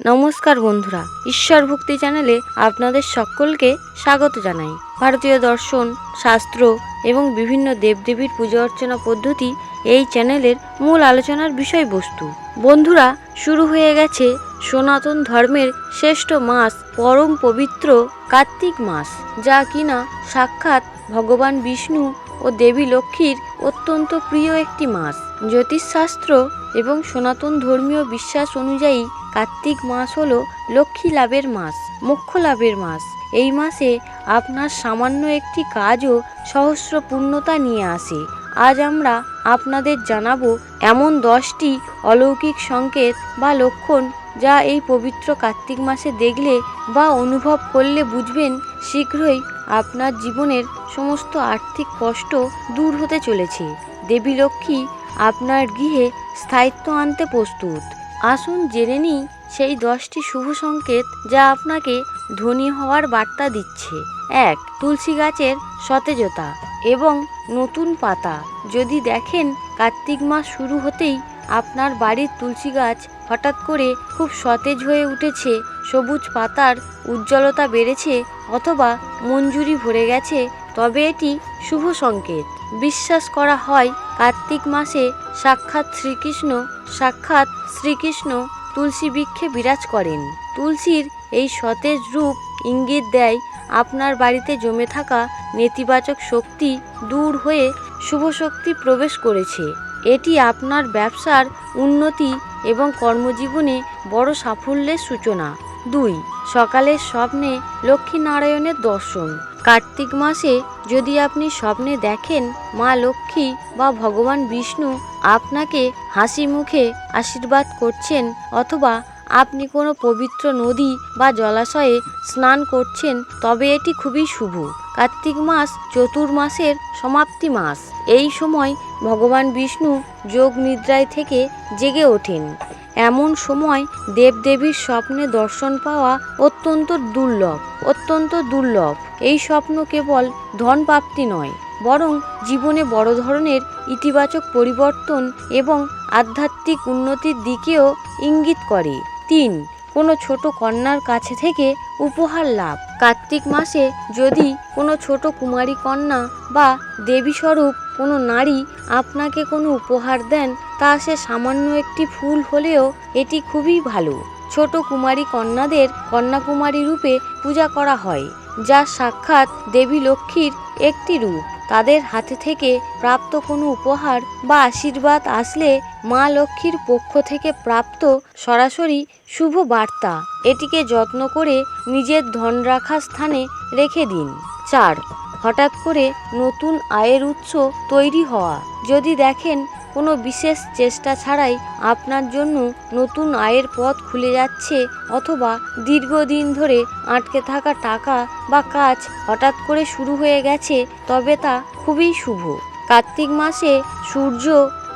নমস্কার বন্ধুরা, ঈশ্বর ভক্তি চ্যানেলে আপনাদের সকলকে স্বাগত জানাই। ভারতীয় দর্শন, শাস্ত্র এবং বিভিন্ন দেবদেবীর পূজা অর্চনা পদ্ধতি এই চ্যানেলের মূল আলোচনার বিষয়বস্তু। বন্ধুরা, শুরু হয়ে গেছে সনাতন ধর্মের শ্রেষ্ঠ মাস, পরম পবিত্র কার্তিক মাস, যা কিনা সাক্ষাৎ ভগবান বিষ্ণু ও দেবী লক্ষ্মীর অত্যন্ত প্রিয় একটি মাস। জ্যোতিষশাস্ত্র এবং সনাতন ধর্মীয় বিশ্বাস অনুযায়ী কার্তিক মাস হলো লক্ষ্মী লাভের মাস মোক্ষ লাভের মাস। এই মাসে আপনার সামান্য একটি কাজও সহস্র পূর্ণতা নিয়ে আসে। আজ আমরা আপনাদের জানাব এমন দশটি অলৌকিক সংকেত বা লক্ষণ যা এই পবিত্র কার্তিক মাসে দেখলে বা অনুভব করলে বুঝবেন শীঘ্রই আপনার জীবনের সমস্ত আর্থিক কষ্ট দূর হতে চলেছে। দেবী লক্ষ্মী আপনার গৃহে স্থায়িত্ব আনতে প্রস্তুত। আসুন জেনে নিই সেই দশটি শুভ সংকেত যা আপনাকে ধনী হওয়ার বার্তা দিচ্ছে। এক, তুলসী গাছের সতেজতা এবং নতুন পাতা। যদি দেখেন কার্তিক মাস শুরু হতেই আপনার বাড়ির তুলসী গাছ হঠাৎ করে খুব সতেজ হয়ে উঠেছে, সবুজ পাতার উজ্জ্বলতা বেড়েছে অথবা মঞ্জুরি ভরে গেছে, তবে এটি শুভ সংকেত। বিশ্বাস করা হয় কার্তিক মাসে সাক্ষাৎ শ্রীকৃষ্ণ সাক্ষাৎ শ্রীকৃষ্ণ তুলসী বৃক্ষে বিরাজ করেন। তুলসীর এই সতেজ রূপ ইঙ্গিত দেয় আপনার বাড়িতে জমে থাকা নেতিবাচক শক্তি দূর হয়ে শুভ শক্তি প্রবেশ করেছে। এটি আপনার ব্যবসার উন্নতি এবং কর্মজীবনে বড় সাফল্যের সূচনা। দুই, সকালের স্বপ্নে লক্ষ্মীনারায়ণের দর্শন। কার্তিক মাসে যদি আপনি স্বপ্নে দেখেন মা লক্ষ্মী বা ভগবান বিষ্ণু, আপনাকে হাসি মুখে আশীর্বাদ করছেন অথবা আপনি কোনো পবিত্র নদী বা জলাশয়ে স্নান করছেন, তবে এটি খুবই শুভ। কার্তিক মাস চতুর্মাসের সমাপ্তি মাস। এই সময় ভগবান বিষ্ণু যোগ নিদ্রায় থেকে জেগে ওঠেন। এমন সময় দেবদেবীর স্বপ্নে দর্শন পাওয়া অত্যন্ত দুর্লভ অত্যন্ত দুর্লভ। এই স্বপ্ন কেবল ধন প্রাপ্তি নয়, বরং জীবনে বড় ধরনের ইতিবাচক পরিবর্তন এবং আধ্যাত্মিক উন্নতির দিকেও ইঙ্গিত করে। তিন, কোনো ছোট কন্যার কাছে থেকে উপহার লাভ। কার্তিক মাসে যদি কোনো ছোট কুমারী কন্যা বা দেবীস্বরূপ কোনো নারী আপনাকে কোনো উপহার দেন তা সে সামান্য একটি ফুল হলেও এটি খুবই ভালো। ছোট কুমারী কন্যাদের কন্যাকুমারী রূপে পূজা করা হয়, যা সাক্ষাৎ দেবী লক্ষ্মীর একটি রূপ। তাদের হাতে থেকে প্রাপ্ত কোনো উপহার বা আশীর্বাদ আসলে মা লক্ষ্মীর পক্ষ থেকে প্রাপ্ত সরাসরি শুভ বার্তা। এটিকে যত্ন করে নিজের ধন রাখার স্থানে রেখে দিন। চার, হঠাৎ করে নতুন আয়ের উৎস তৈরি হওয়া। যদি দেখেন কোনো বিশেষ চেষ্টা ছাড়াই আপনার জন্য নতুন আয়ের পথ খুলে যাচ্ছে অথবা দীর্ঘদিন ধরে আটকে থাকা টাকা বা কাজ হঠাৎ করে শুরু হয়ে গেছে, তবে তা খুবই শুভ। কার্তিক মাসে সূর্য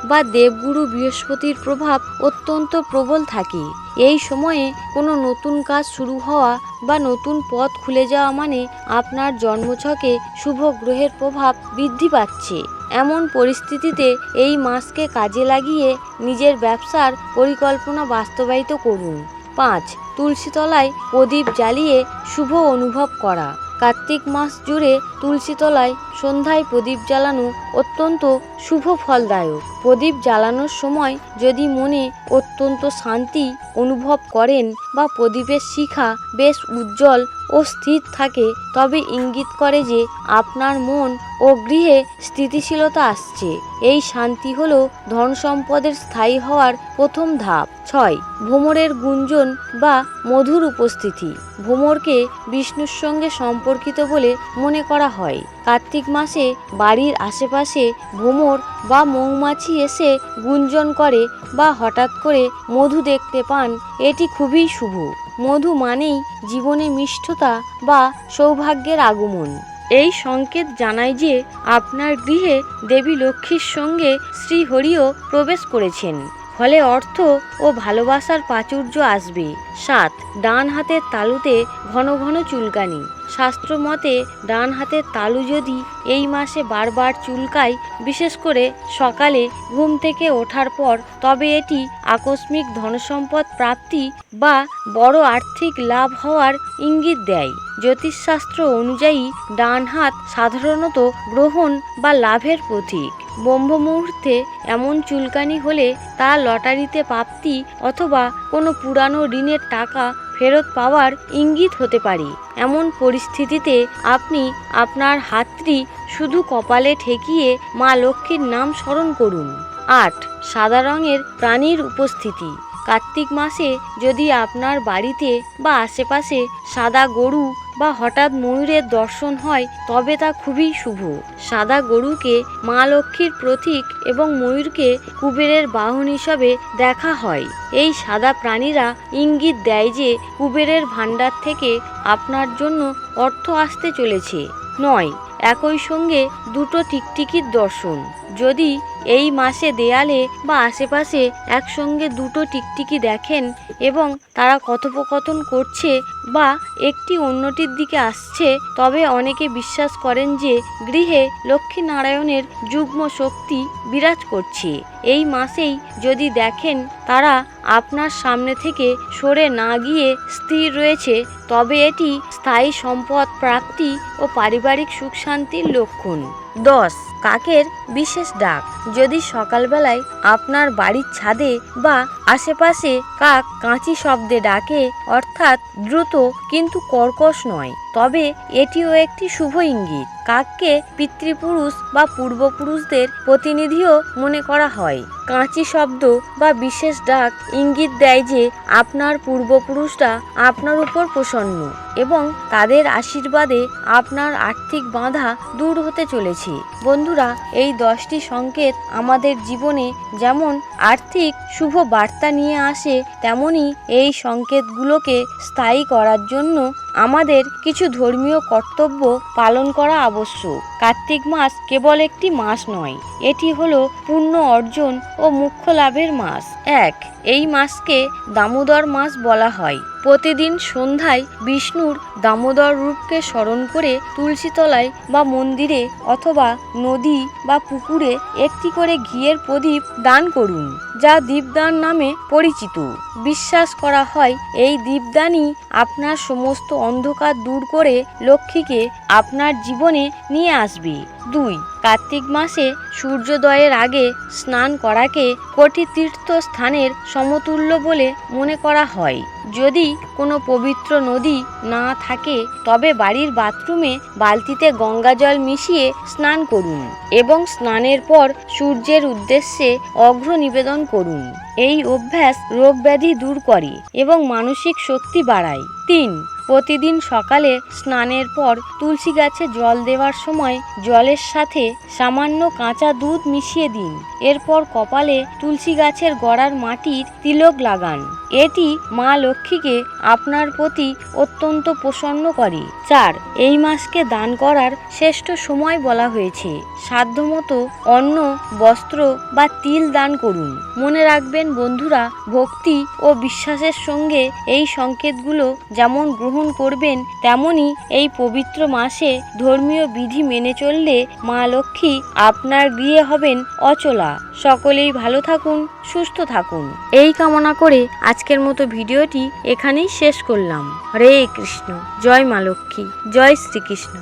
বা দেবগুরু বৃহস্পতির প্রভাব অত্যন্ত প্রবল থাকে। এই সময়ে কোনো নতুন কাজ শুরু হওয়া বা নতুন পথ খুলে যাওয়া মানে আপনার জন্মছকে শুভ গ্রহের প্রভাব বৃদ্ধি পাচ্ছে। এমন পরিস্থিতিতে এই মাসকে কাজে লাগিয়ে নিজের ব্যবসার পরিকল্পনা বাস্তবায়িত করুন। পাঁচ, তুলসীতলায় প্রদীপ জ্বালিয়ে শুভ অনুভব করা। কার্তিক মাস জুড়ে তুলসীতলায় সন্ধ্যায় প্রদীপ জ্বালানো অত্যন্ত শুভ ফলদায়ক। প্রদীপ জ্বালানোর সময় যদি মনে অত্যন্ত শান্তি অনুভব করেন বা প্রদীপের শিখা বেশ উজ্জ্বল ও স্থির থাকে, তবে ইঙ্গিত করে যে আপনার মন ও গৃহে স্থিতিশীলতা আসছে। এই শান্তি হলো ধন সম্পদের স্থায়ী হওয়ার প্রথম ধাপ। ছয় ভ্রমরের গুঞ্জন বা মধুর উপস্থিতি। ভ্রমরকে বিষ্ণুর সঙ্গে সম্পর্কিত বলে মনে করা হয়। কার্তিক মাসে বাড়ির আশেপাশে ভ্রমর বা মৌমাছি এসে গুঞ্জন করে বা হঠাৎ করে মধু দেখতে পান, এটি খুবই শুভ। মধু মানেই জীবনে মিষ্টতা বা সৌভাগ্যের আগমন। এই সংকেত জানায় যে আপনার গৃহে দেবী লক্ষ্মীর সঙ্গে শ্রীহরিও প্রবেশ করেছেন। ফলে অর্থ ও ভালোবাসার প্রাচুর্য আসবে। সাত, ডান হাতের তালুতে ঘন ঘন চুলকানি। শাস্ত্র মতে ডান হাতের তালু যদি এই মাসে বারবার চুলকায়, বিশেষ করে সকালে ঘুম থেকে ওঠার পর, তবে এটি আকস্মিক ধনসম্পদ প্রাপ্তি বা বড় আর্থিক লাভ হওয়ার ইঙ্গিত দেয়। জ্যোতিষশাস্ত্র অনুযায়ী ডান হাত সাধারণত গ্রহণ বা লাভের প্রতীক। ব্রহ্ম মুহূর্তে এমন চুলকানি হলে তা লটারিতে প্রাপ্তি অথবা কোনো পুরানো ঋণের টাকা ফেরত পাওয়ার ইঙ্গিত হতে পারে। এমন পরিস্থিতিতে আপনি আপনার হাতটি শুধু কপালে ঠেকিয়ে মা লক্ষ্মীর নাম স্মরণ করুন। আট, সাদা রঙের প্রাণীর উপস্থিতি। কার্তিক মাসে যদি আপনার বাড়িতে বা আশেপাশে সাদা গরু বা হঠাৎ ময়ূরের দর্শন হয়, তবে তা খুবই শুভ। সাদা গরুকে মা লক্ষ্মীর প্রতীক এবং ময়ূরকে কুবেরের বাহন হিসাবে দেখা হয়। এই সাদা প্রাণীরা ইঙ্গিত দেয় যে, কুবেরের ভাণ্ডার থেকে আপনার জন্য অর্থ আসতে চলেছে। নয়, একই সঙ্গে দুটো টিকটিকির দর্শন। যদি এই মাসে দেয়ালে বা আশেপাশে একসঙ্গে দুটো টিকটিকি দেখেন এবং তারা কথোপকথন করছে বা একটি অন্যটির দিকে আসছে, তবে অনেকে বিশ্বাস করেন যে গৃহে লক্ষ্মী নারায়ণের যুগ্ম শক্তি বিরাজ করছে। এই মাসেই যদি দেখেন তারা আপনার সামনে থেকে সরে না গিয়ে স্থির রয়েছে, তবে এটি স্থায়ী সম্পদ, প্রাপ্তি ও পারিবারিক সুখ শান্তির লক্ষণ। দশ কাকের বিশেষ ডাক। যদি সকালবেলায় আপনার বাড়ির ছাদে বা আশেপাশে কাক কাঁচি শব্দে ডাকে, অর্থাৎ দ্রুত কিন্তু কর্কশ নয়। তবে এটিও একটি শুভ ইঙ্গিত। কাককে পিতৃপুরুষ বা পূর্বপুরুষদের প্রতিনিধিও মনে করা হয়। কাঁচি শব্দ বা বিশেষ ডাক ইঙ্গিত দেয় যে, আপনার পূর্বপুরুষরা আপনার উপর প্রসন্ন এবং তাদের আশীর্বাদে আপনার আর্থিক বাধা দূর হতে চলেছে। বন্ধুরা, এই দশটি সংকেত আমাদের জীবনে যেমন আর্থিক শুভ বার্তা নিয়ে আসে তেমনই এই সংকেতগুলোকে স্থায়ী করার জন্য আমাদের কিছু ধর্মীয় কর্তব্য পালন করা আবশ্যক। কার্তিক মাস কেবল একটি মাস নয়, এটি হলো পূর্ণ অর্জন ও মুখ্য লাভের মাস। এক, এই মাসকে দামোদর মাস বলা হয়। প্রতিদিন সন্ধ্যায় বিষ্ণুর দামোদর রূপকে স্মরণ করে তুলসীতলায় বা মন্দিরে অথবা নদী বা পুকুরে একটি করে ঘিয়ের প্রদীপ দান করুন, যা দীপদান নামে পরিচিত। বিশ্বাস করা হয়, এই দীপদানই আপনার সমস্ত অন্ধকার দূর করে লক্ষ্মীকে আপনার জীবনে নিয়ে আসবে। দুই, কার্তিক মাসে সূর্যোদয়ের আগে স্নান করাকে কোটি তীর্থ স্থানের সমতুল্য বলে মনে করা হয়। যদি কোনো পবিত্র নদী না থাকে, তবে বাড়ির বাথরুমে বালতিতে গঙ্গা জল মিশিয়ে স্নান করুন এবং স্নানের পর সূর্যের উদ্দেশ্যে অঘ্র নিবেদন করুন। এই অভ্যাস রোগ ব্যাধি দূর করে এবং মানসিক শক্তি বাড়ায়। তিন প্রতিদিন সকালে স্নানের পর তুলসী গাছে জল দেওয়ার সময় জলের সাথে সামান্য কাঁচা দুধ মিশিয়ে দিন। এরপর কপালে তুলসী গাছের গড়ার মাটির তিলক লাগান। এটি মা লক্ষ্মীকে আপনার প্রতি অত্যন্ত প্রসন্ন করে। চার, এই মাসকে দান করার শ্রেষ্ঠ সময় বলা হয়েছে। সাধ্যমতো অন্ন, বস্ত্র বা তিল দান করুন। মনে রাখবেন বন্ধুরা, ভক্তি ও বিশ্বাসের সঙ্গে এই সংকেতগুলো যেমন গ্রহণ করবেন তেমনি এই পবিত্র মাসে ধর্মীয় বিধি মেনে চললে মা লক্ষ্মী আপনার গৃহে হবেন অচলা। সকলেই ভালো থাকুন, সুস্থ থাকুন। এই কামনা করে আজকের মতো ভিডিওটি এখানেই শেষ করলাম। রে কৃষ্ণ, জয় মা লক্ষ্মী, জয় শ্রীকৃষ্ণ।